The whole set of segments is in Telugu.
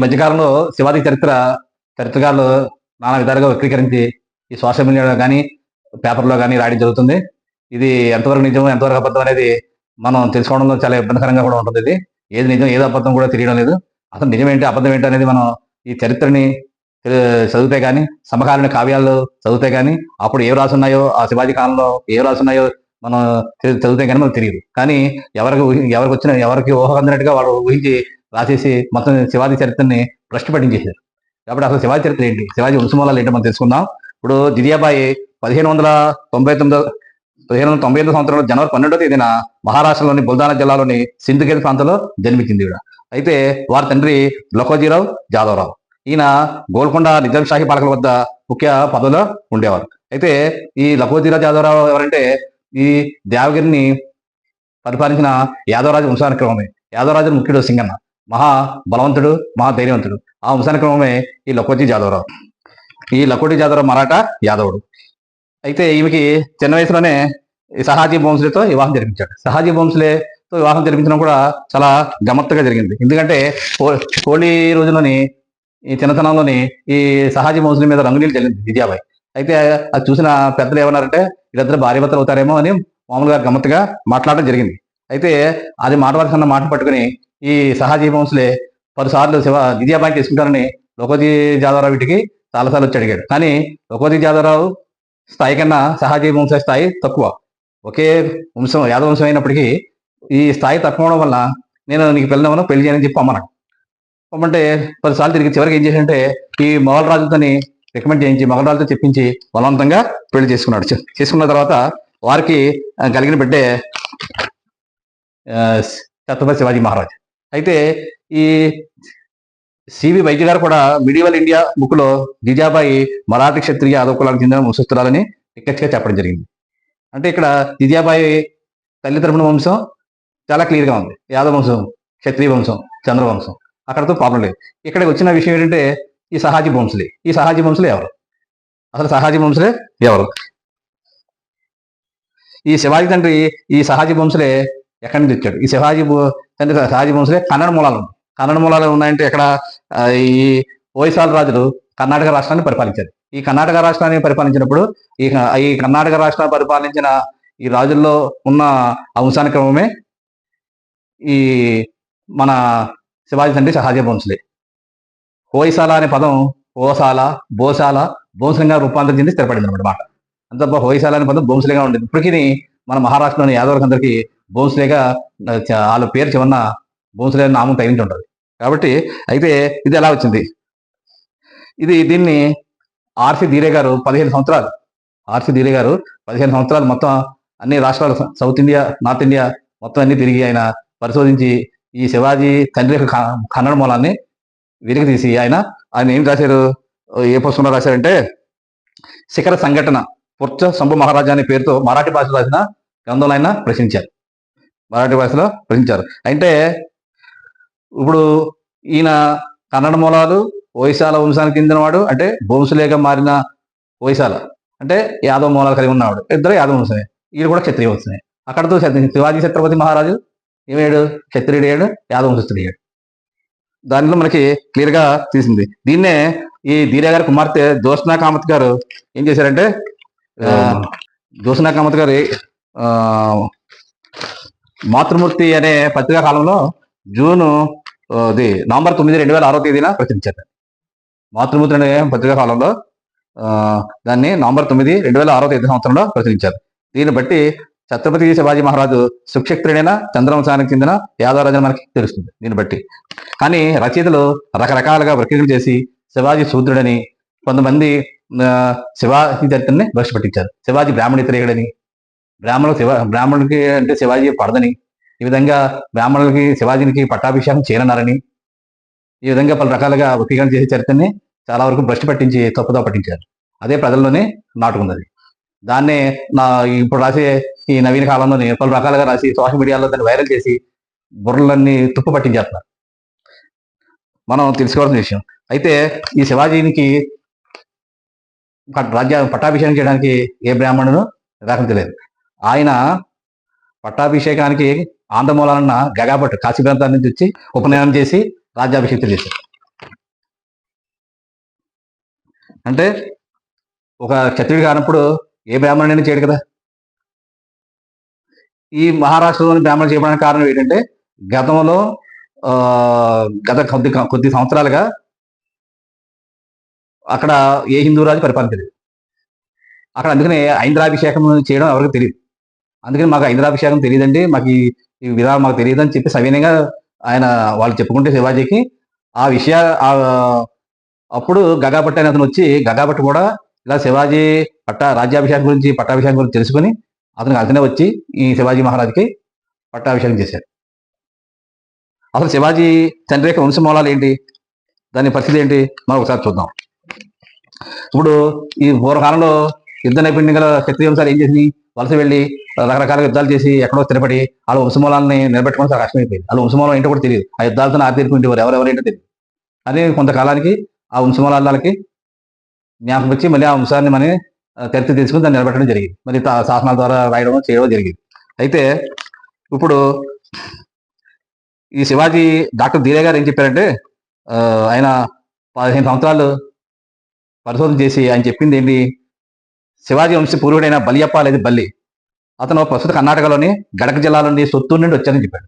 ఈ మధ్యకాలంలో శివాజీ చరిత్ర చరిత్రకారులు నానా విధాలుగా వ్యక్తీకరించి ఈ సోషల్ మీడియాలో కానీ పేపర్లో కానీ రాయడం జరుగుతుంది. ఇది ఎంతవరకు నిజం ఎంతవరకు అబద్ధం అనేది మనం తెలుసుకోవడంలో చాలా ఇబ్బందికరంగా కూడా ఉంటుంది ఇది. ఏది నిజం ఏది అబద్ధం కూడా తెలియడం లేదు. అసలు నిజం ఏంటి అబద్ధం ఏంటి అనేది మనం ఈ చరిత్రని చదివితే కానీ సమకాలీన కావ్యాలు చదివితే కానీ అప్పుడు ఏవి రాసున్నాయో ఆ శివాజీ కాలంలో ఏవి రాసున్నాయో మనం చదివితే కానీ మనకు తెలియదు. కానీ ఎవరికి ఎవరికి వచ్చిన ఎవరికి ఊహ అందినట్టుగా వాడు ఊహించి రాసేసి మొత్తం శివాజీ చరిత్రని భ్రష్టు పట్టించేశారు. కాబట్టి అసలు శివాజీ చరిత్ర ఏంటి? శివాజీ వంశమూలాలు ఏంటో మనం తెలుసుకుందాం. ఇప్పుడు జిజియాబాయి పదిహేను వందల తొంభై తొమ్మిదో పదిహేను వందల తొంభై ఎనిమిది సంవత్సరంలో జనవరి పన్నెండో తేదీన మహారాష్ట్రలోని బుల్దానా జిల్లాలోని సింధుకేత్ ప్రాంతంలో జన్మించింది ఈవిడ. అయితే వారి తండ్రి లకోజీరావు జాదవరావు. ఈయన గోల్కొండ నిజాం షాహీ పాలకుల వద్ద ముఖ్య పదవిలో ఉండేవారు. అయితే ఈ లఖోజీరావు జాదవరావు ఎవరంటే ఈ దేవగిరిని పరిపాలించిన యాదవరాజు వంశానికి యాదవరాజు ముఖ్యుడు సింగన్న. మహా బలవంతుడు మహా ధైర్యవంతుడు. ఆ వంశానుక్రమమే ఈ లకోటి జాదవరావు. ఈ లకోటి జాదవరావు మరాఠా యాదవుడు. అయితే ఈమెకి చిన్న వయసులోనే ఈ సహాజీ బోంస్లేతో వివాహం జరిపించాడు. సహాజీ బోంస్లేతో వివాహం జరిపించడం కూడా చాలా గమత్తగా జరిగింది. ఎందుకంటే హోళీ రోజులోని ఈ చిన్నతనంలోని ఈ సహాజీ బోంస్లే మీద రంగునీళ్ళు చెల్లింది విజయాబాయి అయితే అది చూసిన పెద్దలు ఏమన్నారంటే వీళ్ళిద్దరు భార్యభర్తలు అవుతారేమో అని మామూలుగా గమ్మత్తుగా మాట్లాడడం జరిగింది. అయితే అది మాట మాట పట్టుకుని ఈ సహాజీ బోంస్లే పలుసార్లు శివ విజయాబాయి తీసుకుంటారని లోకోజీ జాదవరావు వీటికి చాలాసార్లు వచ్చి అడిగాడు. కానీ లోకోజీ జాదవరావు స్థాయి కన్నా సహాజీ వంశ స్థాయి తక్కువ. ఒకే వంశం యాదవ వంశం అయినప్పటికీ ఈ స్థాయి తక్కువ అవడం వల్ల నేను నీకు పెళ్ళినవను పెళ్ళి చేయని చెప్పి అమ్మను పొమ్మంటే పదిసార్లు తిరిగి చివరికి ఏం చేశాడంటే ఈ మొఘల్ రాజుతోని రికమెండ్ చేయించి మొఘల్ రాజుతో చెప్పించి బలవంతంగా పెళ్ళి చేసుకున్నాడు. చేసుకున్న తర్వాత వారికి కలిగిన బిడ్డే ఆ, ఛత్రపతి శివాజీ మహారాజ్. అయితే ఈ సివి వైద్య గారు కూడా మిడివల్ ఇండియా బుక్లో జిజాబాయి మరాఠీ క్షత్రియ యాదవ కులానికి చెందిన వంశస్థురాలని ఎక్కచ్చిగా చెప్పడం జరిగింది. అంటే ఇక్కడ జిజాబాయి తల్లి తరపున వంశం చాలా క్లియర్గా ఉంది. యాదవ వంశం క్షత్రియ వంశం చంద్రవంశం అక్కడతో ప్రాబ్లం లేదు. ఇక్కడ వచ్చిన విషయం ఏంటంటే ఈ సహాజీ వంశులే. ఈ సహాజీ వంశులే ఎవరు? అసలు సహాజీ వంశులే ఎవరు? ఈ శివాజీ తండ్రి ఈ సహాజీ వంశులే ఎక్కడి నుంచి వచ్చాడు? ఈ శివాజీ బు- తండ్రి వంశులే కన్నడ మూలాలు ఉన్నాయి. కన్నడ మూలాలు ఉన్నాయంటే ఇక్కడ ఈ ఓయిసాల రాజులు కర్ణాటక రాష్ట్రాన్ని పరిపాలించారు. ఈ కర్ణాటక రాష్ట్రాన్ని పరిపాలించినప్పుడు ఈ ఈ కర్ణాటక రాష్ట్రాన్ని పరిపాలించిన ఈ రాజుల్లో ఉన్న ఆ క్రమమే ఈ మన శివాజీ తండ్రి సహాజీ వంశులే. హోయసాల అనే పదం ఓసాల బోసాల బోంసలంగా రూపాంతరం చెంది స్థిరపడింది అనమాట అంత హోయసాల అనే పదం బోంసలేగా ఉండేది. ఇప్పటికీ మన మహారాష్ట్రలోని యాదవులకందరికీ బోంసలేగా వాళ్ళ పేరు చివరన బోంసలే నామం తగిలించి ఉంటుంది. కాబట్టి అయితే ఇది ఎలా వచ్చింది? ఇది దీన్ని ఆర్సి ధీరే గారు పదిహేను సంవత్సరాలు ఆర్సి ధీరే గారు పదిహేను సంవత్సరాలు మొత్తం అన్ని రాష్ట్రాలు సౌత్ ఇండియా నార్త్ ఇండియా మొత్తం అన్ని తిరిగి ఆయన పరిశోధించి ఈ శివాజీ తండ్రి యొక్క క- కన్నడ మూలాన్ని వెలికి తీసి ఆయన ఆయన ఏం రాశారు? ఏ పుస్తకంలో రాశారంటే శిఖర సంఘటన పుర్చ శంభు మహారాజా అనే పేరుతో మరాఠీ భాషలో రాసిన గ్రంథంలో ఆయన ప్రశ్నించారు. మరాఠీ భాషలో ప్రశ్నించారు అంటే ఇప్పుడు ఈయన కన్నడ మూలాలు ఓయిసాల వంశానికి చెందినవాడు అంటే బోంసులేగా మారిన ఓయిసాల అంటే యాదవ మూలాలు కలిగి ఉన్నవాడు. ఇద్దరు యాదవ వంశమే వీళ్ళు కూడా క్షత్రియ వంశమే. అక్కడతో శివాజీ ఛత్రపతి మహారాజు ఏమేడు క్షత్రియుడు ఏడు యాదవ వంశస్థుడు ఏడు దానిలో మనకి క్లియర్గా తీసింది దీన్నే ఈ ధీరే గారి కుమార్తె జ్యోత్స్నా కామత్ గారు ఏం చేశారంటే ఆ, కామత్ గారు ఆ, మాతృమూర్తి అనే పత్రికా కాలంలో జూను ఇది నవంబర్ తొమ్మిది రెండు వేల ఆరో తేదీన ప్రచురించారు. మాతృమూర్తి అనే పత్రికా కాలంలో ఆ, దాన్ని నవంబర్ తొమ్మిది రెండు వేల ఆరో తేదీ సంవత్సరంలో ప్రచురించారు. దీన్ని బట్టి ఛత్రపతి శివాజీ మహారాజు సుక్షత్రుడైన చంద్రవంశానికి చెందిన యాదవరాజు మనకి తెలుస్తుంది దీన్ని బట్టి. కానీ రచయితలు రకరకాలుగా ప్రక్రియలు చేసి శివాజీ శూద్రుడని కొంతమంది శివాజీ చరిత్రని భ్రష్టు శివాజీ శివాజీ బ్రాహ్మణితరేయుడని బ్రాహ్మణులు శివ బ్రాహ్మణుడికి అంటే శివాజీ పడదని ఈ విధంగా బ్రాహ్మణులకి శివాజీనికి పట్టాభిషేకం చేయనన్నారని ఈ విధంగా పలు రకాలుగా వ్యక్తీకరణ చేసే చరిత్రని చాలా వరకు భ్రష్టు పట్టించి తప్పుదో పట్టించారు. అదే ప్రజల్లోనే నాటుకున్నది. దాన్నే నా ఇప్పుడు రాసే ఈ నవీన కాలంలోనే పలు రకాలుగా రాసి సోషల్ మీడియాలో దాన్ని వైరల్ చేసి బుర్రలన్నీ తుప్పు పట్టించేస్తున్నారు. మనం తెలుసుకోవాల్సిన విషయం. అయితే ఈ శివాజీనికి రాజ్య పట్టాభిషేకం చేయడానికి ఏ బ్రాహ్మణుడు నిరాకరించలేదు ఆయన పట్టాభిషేకానికి ఆంధ్రమూలాలన్న గగాపట్టు కాశీ ప్రాంతాన్ని నుంచి వచ్చి ఉపనయనం చేసి రాజ్యాభిషేకం చేశారు. అంటే ఒక క్షత్రియుడు కానప్పుడు ఏ బ్రాహ్మణుడైనా చేయడు కదా? ఈ మహారాష్ట్రలోని బ్రాహ్మణులు చేయడానికి కారణం ఏంటంటే గతంలో ఆ, గత కొద్ది కొద్ది సంవత్సరాలుగా అక్కడ ఏ హిందూ రాజు తెలియదు అక్కడ అందుకనే ఐంద్రాభిషేకం చేయడం ఎవరికి తెలియదు. అందుకని మాకు ఐంద్రాభిషేకం తెలియదండి మాకు ఈ విధానం మాకు తెలియదు అని చెప్పి సవినయంగా ఆయన వాళ్ళు చెప్పుకుంటే శివాజీకి ఆ విషయ అప్పుడు గగాభట్ అనే అతను వచ్చి గగాభట్ కూడా ఇలా శివాజీ పట్ట రాజ్యాభిషేకం గురించి పట్టాభిషేకం గురించి తెలుసుకుని అతనికి అతనే వచ్చి ఈ శివాజీ మహారాజుకి పట్టాభిషేకం చేశాడు అసలు శివాజీ తండ్రి యొక్క వంశమూలాలు ఏంటి? దాని పరిస్థితి ఏంటి? మనం ఒకసారి చూద్దాం. ఇప్పుడు ఈ పూర్వకాలంలో యుద్ధ నైపుణ్యం గల క్షత్రియ వంశాలు ఏం చేసినాయి? వలస వెళ్ళి రకరకాల యుద్ధాలు చేసి ఎక్కడో స్థిరపడి వాళ్ళ వంశమూలాలని నిలబెట్టుకోవడం చాలా కష్టమైపోయింది. వాళ్ళ వంశమూలం ఏంటో కూడా తెలియదు. ఆ యుద్ధాలతో ఆర్థికుంటేవారు ఎవరెవరు ఏంటో తెలియదు. అని కొంతకాలానికి ఆ వంశమూలాలకి జ్ఞాపకం వచ్చి మళ్ళీ ఆ వంశాన్ని మన తెరిచి తీసుకుని దాన్ని నిలబెట్టడం జరిగింది. మరి శాసనాల ద్వారా రాయడం చేయడం జరిగింది. అయితే ఇప్పుడు ఈ శివాజీ డాక్టర్ ధీరే గారు ఏం చెప్పారంటే ఆయన పదిహేను సంవత్సరాలు పరిశోధన చేసి ఆయన చెప్పింది ఏంటి? శివాజీ వంశ పూర్వుడైన బలియప్ప లేదు బల్లి అతను ప్రస్తుత కర్ణాటకలోని గడక జిల్లాలోని సొత్తూరు నుండి వచ్చాడని చెప్పాడు.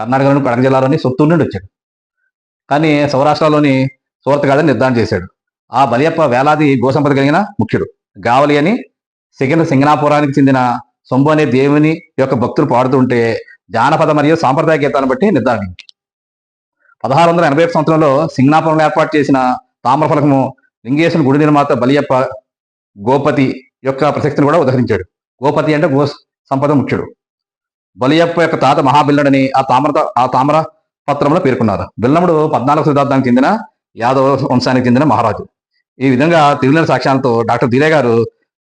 కర్ణాటకలోని గడక జిల్లాలోని సొత్తూరు నుండి వచ్చాడు. కానీ సౌరాష్ట్రలోని సూరత్ నిర్ధారణ చేశాడు. ఆ బలియప్ప వేలాది గోసంపద కలిగిన ముఖ్యుడు. గావలి అని సిగన సింగనాపురానికి చెందిన సొంభు అనే దేవుని యొక్క భక్తులు పాడుతుంటే జానపద మరియు సాంప్రదాయ గీతాలను బట్టి నిర్ధారించి పదహారు వందల ఎనభై సంవత్సరంలో సింగనాపురంలో ఏర్పాటు చేసిన తామ్రఫలకము లింగేశ్వర గుడి నిర్మాత బలియప్ప గోపతి యొక్క ప్రసక్తిని కూడా ఉదహరించాడు. గోపతి అంటే గో సంపద ముఖ్యుడు. బలియప్ప యొక్క తాత మహాబిల్లుడని ఆ తామర ఆ తామర పత్రంలో పేర్కొన్నారు. బిల్లముడు పద్నాలుగు శతాబ్దానికి చెందిన యాదవ వంశానికి చెందిన మహారాజు. ఈ విధంగా తిరుమల సాక్ష్యాలతో డాక్టర్ దిరే గారు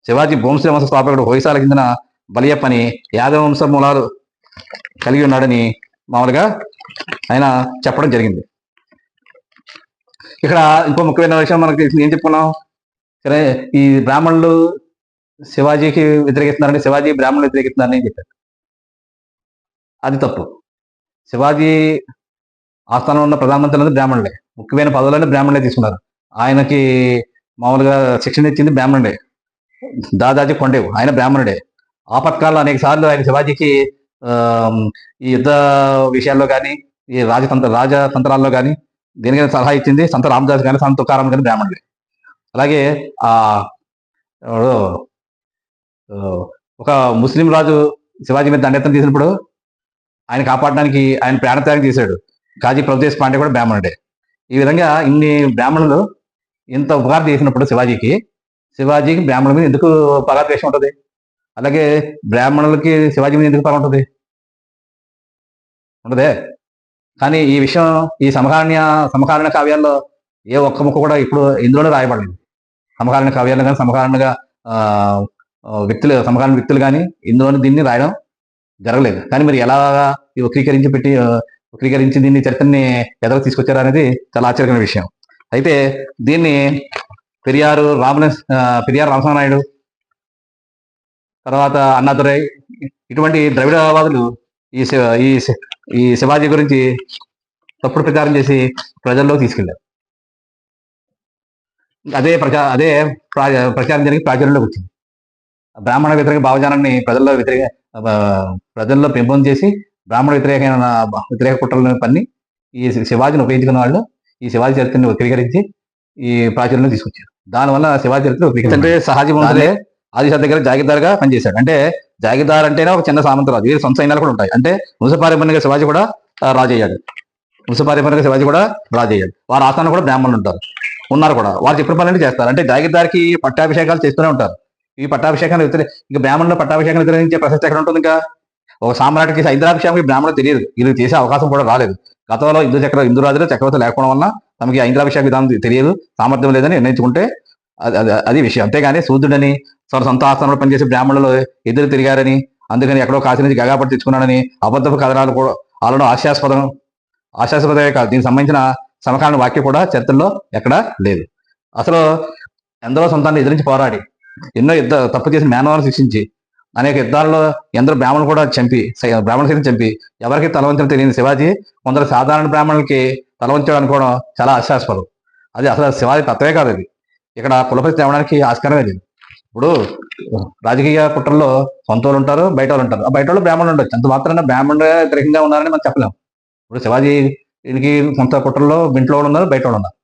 శివాజీ భూంశ్రీ వంశ స్థాపకుడు హోయసాల చెందిన బలియప్పని యాదవ వంశ మూలాలు కలిగి ఉన్నాడని మామూలుగా ఆయన చెప్పడం జరిగింది. ఇక్కడ ఇంకో ముఖ్యమైన విషయం మనకి తెలిసింది ఏం చెప్పుకున్నాం? ఈ బ్రాహ్మణులు శివాజీకి వ్యతిరేకిస్తున్నారని శివాజీ బ్రాహ్మణులు వ్యతిరేకిస్తున్నారని చెప్పారు? అది తప్పు. శివాజీ ఆస్థానంలో ఉన్న ప్రధానమంత్రులు బ్రాహ్మణులే. ముఖ్యమైన పదవులను బ్రాహ్మణులే తీసుకున్నారు. ఆయనకి మామూలుగా శిక్షణ ఇచ్చింది బ్రాహ్మణుడే దాదాజీ కొండేవు. ఆయన బ్రాహ్మణుడే. ఆపత్కాలంలో అనేక సార్లు ఆయన శివాజీకి ఈ యుద్ధ విషయాల్లో కానీ ఈ రాజతంత్ర రాజతంత్రాల్లో కానీ దేనికైనా సలహా ఇచ్చింది సంత రామదాస్ కానీ సంత తుకారాం కానీ బ్రాహ్మణుడే అలాగే ఆ ఒక ముస్లిం రాజు శివాజీ మీద దండెత్తం తీసినప్పుడు ఆయన కాపాడడానికి ఆయన ప్రాణత్యాగం చేశాడు. కాజీ ప్రభుదేశ్ పాండే కూడా బ్రాహ్మణుడే. ఈ విధంగా ఇన్ని బ్రాహ్మణులు ఇంత ఉపకారం చేసినప్పుడు శివాజీకి శివాజీకి బ్రాహ్మణుల మీద ఎందుకు పగాద్వేషం ఉంటుంది? అలాగే బ్రాహ్మణులకి శివాజీ మీద ఎందుకు పగ ఉంటుంది? ఉండదే కానీ ఈ విషయం ఈ సమకాలీన సమకాలీన కావ్యాల్లో ఏ ఒక్క ముక్క కూడా ఇప్పుడు ఇందులోనే రాయబడింది సమకాలీన కావ్యాలు కానీ సమకాలీనగా ఆ, వ్యక్తులు సమకాలీన వ్యక్తులు కానీ ఇందులోని దీన్ని రాయడం జరగలేదు. కానీ మరి ఎలాగా ఈ వక్రీకరించి పెట్టి వక్రీకరించి దీన్ని చరిత్రని ఎదరకు తీసుకొచ్చారు అనేది చాలా ఆశ్చర్యకరమైన విషయం. అయితే దీన్ని పెరియారు రామన పెరియారు రామస్వామి తర్వాత అన్నాదురై ఇటువంటి ద్రవిడవాదులు ఈ శివ- ఈ ఈ శివాజీ గురించి తప్పుడు ప్రచారం చేసి ప్రజల్లో తీసుకెళ్ళారు అదే ప్రచా అదే ప్రా- ప్రచారం జరిగి ప్రాచుర్యంలోకి వచ్చింది. బ్రాహ్మణ వ్యతిరేక భావజానాన్ని ప్రజల్లో వ్యతిరేక ప్రజల్లో పెంపొంది చేసి బ్రాహ్మణ వ్యతిరేకమైన వ్యతిరేక కుట్రలను పన్ని ఈ శివాజీని ఉపయోగించుకున్న వాళ్ళు ఈ శివాజీ చరిత్రని వక్రీకరించి ఈ ప్రాచుర్యంలో తీసుకొచ్చారు. దానివల్ల శివాజీ చరిత్ర. అంటే సహజ వంశలే ఆదిశా దగ్గర జాగీర్దార్గా పనిచేశాడు. అంటే జాగీర్దార్ అంటేనే ఒక చిన్న సామంతరాజు వీరి సొంత సైన్యాలు కూడా ఉంటాయి. అంటే వంశపారంపర్యంగా శివాజీ కూడా ఆ, రాజు అయ్యాడు శివాజీ కూడా రాజు అయ్యాడు వారి ఆస్థానం కూడా బ్రాహ్మణులు ఉంటారు. ఉన్నారు కూడా. వారు చెప్పిన పనులన్నీ చేస్తారు? అంటే జాగిర్దారికి పట్టాభిషేకాలు చేస్తూనే ఉంటారు. ఈ పట్టాభిషేకాన్ని వ్యతిరే ఇక బ్రాహ్మణులు పట్టాభిషేకాన్ని వ్యతిరేకించే ప్రసక్తి ఎక్కడ ఉంటుంది ఇంకా ఒక సామ్రాట్ చేసే హైదరాభిషేకం బ్రాహ్మణులు తెలియదు. వీళ్ళు చేసే అవకాశం కూడా రాలేదు. గతంలో హిందూ చక్ర హిందూ రాజులు చక్రవర్తి లేకపోవడం వల్ల తమకి ఇంద్రాభిషేక విధానం తెలియదు. సామర్థ్యం లేదని నిర్ణయించుకుంటే అది- అది- విషయం. అంతేగాని సూర్యుడని తన సొంత ఆస్థానంలో పనిచేసే బ్రాహ్మణులు ఎదురు తిరిగారని అందుకని ఎక్కడో కాశీ నుంచి గగాపడి తెచ్చుకున్నాడని అబద్ధపు కథనాలు కూడా వాళ్ళను హాస్యాస్పదం హాస్యాస్పదమే కాదు. దీనికి సంబంధించిన సమకాలీన వాక్యం కూడా చరిత్రలో ఎక్కడా లేదు. అసలు ఎందరో సొంతాన్ని ఎదిరించి పోరాడి ఎన్నో యుద్ధ తప్పు చేసిన మేనవాళ్ళని శిక్షించి అనేక యుద్ధాల్లో ఎందరో బ్రాహ్మణులు కూడా చంపి బ్రాహ్మణ సైతం చంపి ఎవరికి తలవంచడం తెలియని శివాజీ కొందరు సాధారణ బ్రాహ్మణులకి తలవంచడం అనుకోవడం చాలా హాస్యాస్పదం అది అసలు శివాజీ తత్వే కాదు అది ఇక్కడ కులపతి తేవడానికి ఆస్కారమే లేదు. ఇప్పుడు రాజకీయ కుట్రల్లో సొంత వాళ్ళు ఉంటారు బయట వాళ్ళు ఉంటారు. ఆ బయట వాళ్ళు బ్రాహ్మణులు ఉండొచ్చు. అంత మాత్రాన బ్రాహ్మణుడే వ్యతిరేకంగా ఉన్నారని మనం చెప్పలేం. ఇప్పుడు శివాజీ దీనికి కొంత కుట్రల్లో ఇంట్లో వాళ్ళు ఉన్నారు బయట వాళ్ళు ఉన్నారు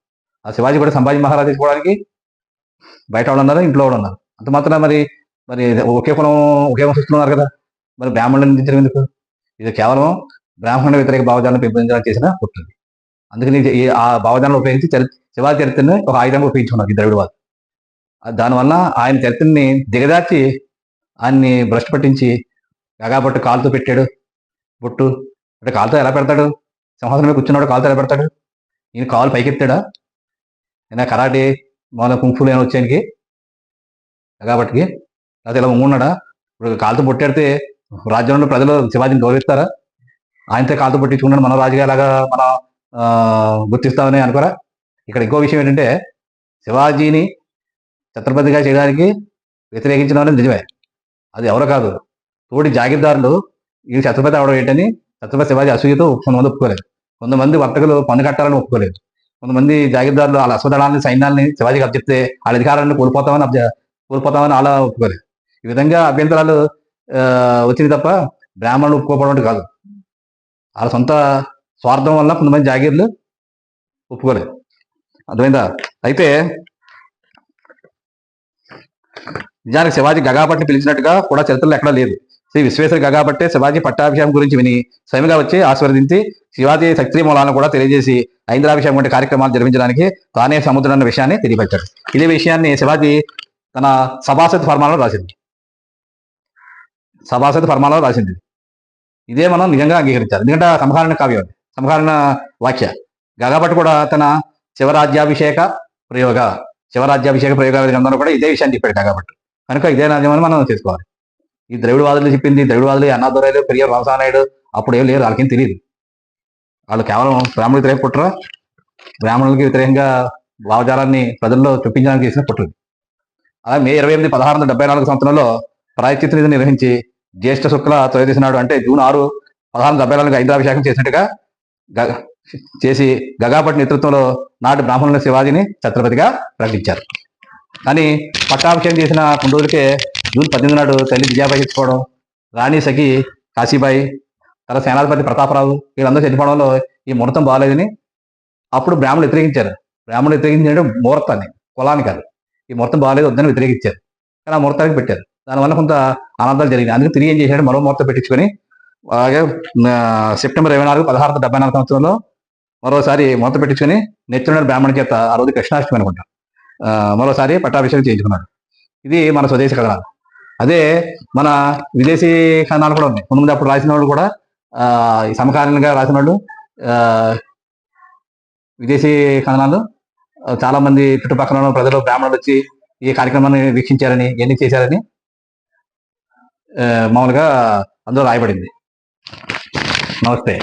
ఆ శివాజీ కూడా సంభాజీ మహారాజ్ తీసుకోవడానికి బయట వాళ్ళు ఉన్నారు ఇంట్లో వాళ్ళు ఉన్నారు అంత మాత్రం మరి మరి ఒకే కులం ఒకే వంశస్థులు ఉన్నారు కదా. మరి బ్రాహ్మణులు నిందించడం ఎందుకు? ఇది కేవలం బ్రాహ్మణ వ్యతిరేక భావజాలను పెంపొందించడానికి చేసిన కుట్రది అందుకని ఈ ఆ భావజాలను ఉపయోగించి చరి శివాజీ చరిత్రని ఒక ఆయుధంగా ఉపయోగించుకున్నారు ఈ ద్రవిడ వాళ్ళు దానివల్ల ఆయన చరిత్రని దిగదాచి ఆయన్ని భ్రష్టు పట్టించి గగాబట్టు కాలుతో పెట్టాడు. బొట్టు. అంటే కాలుతో ఎలా పెడతాడు? సింహాసనం మీద కూర్చున్నాడు కాలు ఎలా ఈయన కాలు పైకెత్తాడా? అయినా కరాటే మన కుంఫులు ఏమైనా వచ్చానికి కాబట్టి లేకపోతే ఇలా ఉన్నాడా ఇప్పుడు కాలుతో పొట్టాడితే రాజ్యంలో ప్రజలు శివాజీని గౌరవిస్తారా? ఆయనతో కాలుతో పట్టించుకున్నాడు మన రాజుగా లాగా మనం గుర్తిస్తామని అనుకోరా? ఇక్కడ ఇంకో విషయం ఏంటంటే శివాజీని ఛత్రపతిగా చేయడానికి వ్యతిరేకించిన అనేది నిజమే. అది ఎవరో కాదు. తోటి జాగీర్దారులు ఈ ఛత్రపతి అవడం ఏంటని ఛత్రపతి శివాజీ అసూయతో కొంతమంది ఒప్పుకోలేదు. కొంతమంది వర్తకులు పన్ను కట్టాలని ఒప్పుకోలేదు. కొంతమంది జాగీర్దారులు వాళ్ళ అశ్వదళాన్ని సైన్యాన్ని శివాజీకి అప్పచెప్తే వాళ్ళ అధికారాన్ని కోల్పోతామని అబ్జ- కోల్పోతామని అలా ఒప్పుకోలేదు. ఈ విధంగా అభ్యంతరాలు వచ్చింది తప్ప బ్రాహ్మణులు ఒప్పుకోవడం కాదు. వాళ్ళ సొంత స్వార్థం వల్ల కొంతమంది జాగీర్లు ఒప్పుకోలేదు. అర్థమైందా? అయితే నిజానికి శివాజీ గగాపట్టి పిలిచినట్టుగా కూడా చరిత్రలో ఎక్కడా లేదు. శ్రీ విశ్వేశ్వర గగాపట్టే శివాజీ పట్టాభిషేకం గురించి విని స్వయంగా వచ్చి ఆశీర్వదించి శివాజీ శక్తి మూలాలను కూడా తెలియజేసి ఐంద్రాభిషేకం వంటి కార్యక్రమాలు జరిపించడానికి తానే సముద్రం అన్న విషయాన్ని తెలియపరిచాడు. ఇదే విషయాన్ని శివాజీ తన సభాసద్ ఫర్మాలో రాసింది. సభాసద్ ఫర్మాలో రాసింది. ఇదే మనం నిజంగా అంగీకరించాలి. ఎందుకంటే సంహారణ కావ్యం అది. వాక్య. గగాభట్ కూడా తన శివరాజ్యాభిషేక ప్రయోగ శివరాజ్యాభిషేక ప్రయోగాల గ్రంథంలో కూడా ఇదే విషయాన్ని చెప్పాడు గగాభట్ కనుక ఇదే నిజమని మనం తెలుసుకోవాలి ఈ ద్రవిడవాదులు చెప్పింది ద్రవిడవాదులు అన్నాదురాయలు పెరియ రామసానాయుడు. అప్పుడు ఏం లేరు వాళ్ళకేం తెలియదు వాళ్ళు కేవలం బ్రాహ్మణులు వ్యతిరేక కుట్ర బ్రాహ్మణులకి వ్యతిరేకంగా భావజాలాన్ని ప్రజల్లో చూపించడానికి చేసిన పుట్రు అలా మే ఇరవై ఎనిమిది పదహారు వందల డెబ్బై నాలుగు సంవత్సరంలో ప్రాయశ్చిత్త నిధి నిర్వహించి జ్యేష్ఠ శుక్ల త్రయోదశి నాడు అంటే జూన్ ఆరు పదహారు డెబ్బై నాలుగు ఐంద్రాభిషేకం చేసినట్టుగా గ- చేసి గగాపట్ నేతృత్వంలో నాటి బ్రాహ్మణుల శివాజీని ఛత్రపతిగా ప్రకటించారు. కానీ పట్టాభిషేకం చేసిన కొన్ని రోజులకే జూన్ పద్దెనిమిది నాడు తల్లి విజయాబాయి చచ్చిపోవడం రాణి సఖి కాశీబాయి తన సేనాధిపతి ప్రతాపరావు వీళ్ళందరూ చనిపోవడంలో ఈ ముహూర్తం బాగాలేదని అప్పుడు బ్రాహ్మణులు వ్యతిరేకించారు. బ్రాహ్మణులు వ్యతిరేకించారంటే ముహూర్తాన్ని కులాన్ని కాదు. ఈ ముహూర్తం బాగాలేదు వద్దని వ్యతిరేకించారు. కానీ ఆ ముహూర్తానికి పెట్టారు. దానివల్ల కొంత ఆనందాలు జరిగినాయి. అందుకే తిరిగి ఏం చేశాడు? మరో ముహూర్తం పెట్టించుకొని అలాగే సెప్టెంబర్ ఇరవై నాలుగు పదహారు డెబ్బై నాలుగు సంవత్సరంలో మరోసారి ముహూర్తం పెట్టించుకొని నెచ్చున్నాడు బ్రాహ్మణ చేత ఆ రోజు కృష్ణాష్టమి అనుకుంటాం మరోసారి పట్టాభిషేకం చేయించుకున్నాడు ఇది మన స్వదేశీ కథనాలు. అదే మన విదేశీ కథనాలు కూడా ఉన్నాయి. ముందు అప్పుడు రాసిన వాళ్ళు కూడా ఆ, ఈ సమకాలీనంగా రాసిన వాళ్ళు ఆ, విదేశీ కథనాలు చాలా మంది చుట్టుపక్కల ప్రజలు బ్రాహ్మణులు వచ్చి ఈ కార్యక్రమాన్ని వీక్షించారని ఎన్ని చేశారని మామూలుగా అందులో రాయబడింది. నమస్తే.